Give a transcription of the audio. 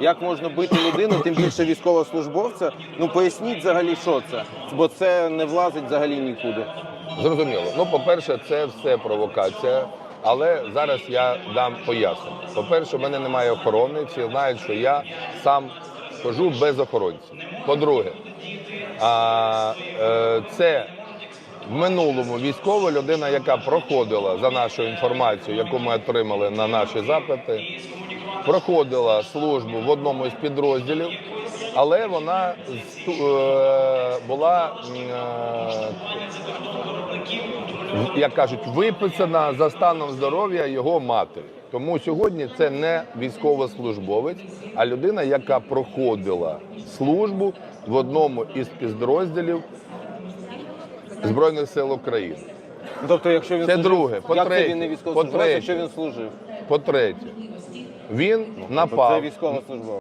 Як можна бити людину, тим більше військовослужбовця? Ну поясніть взагалі, що це, бо це не влазить взагалі нікуди. Зрозуміло. Ну, по-перше, це все провокація. Але зараз я дам пояснення. По-перше, в мене немає охорони, всі знають, що я сам хожу без охоронців. По-друге, а, е, це в минулому військова людина, яка проходила за нашу інформацію, яку ми отримали на наші запити, проходила службу в одному із підрозділів, але вона е, була е, як кажуть, виписана за станом здоров'я його матері. Тому сьогодні це не військовослужбовець, а людина, яка проходила службу в одному із підрозділів Збройних сил України. Тобто, якщо він Це служив, друге. як По-третє. це він не військовослужбовець, якщо він служив? По-третє, він Тобто напав Це військовослужбовець.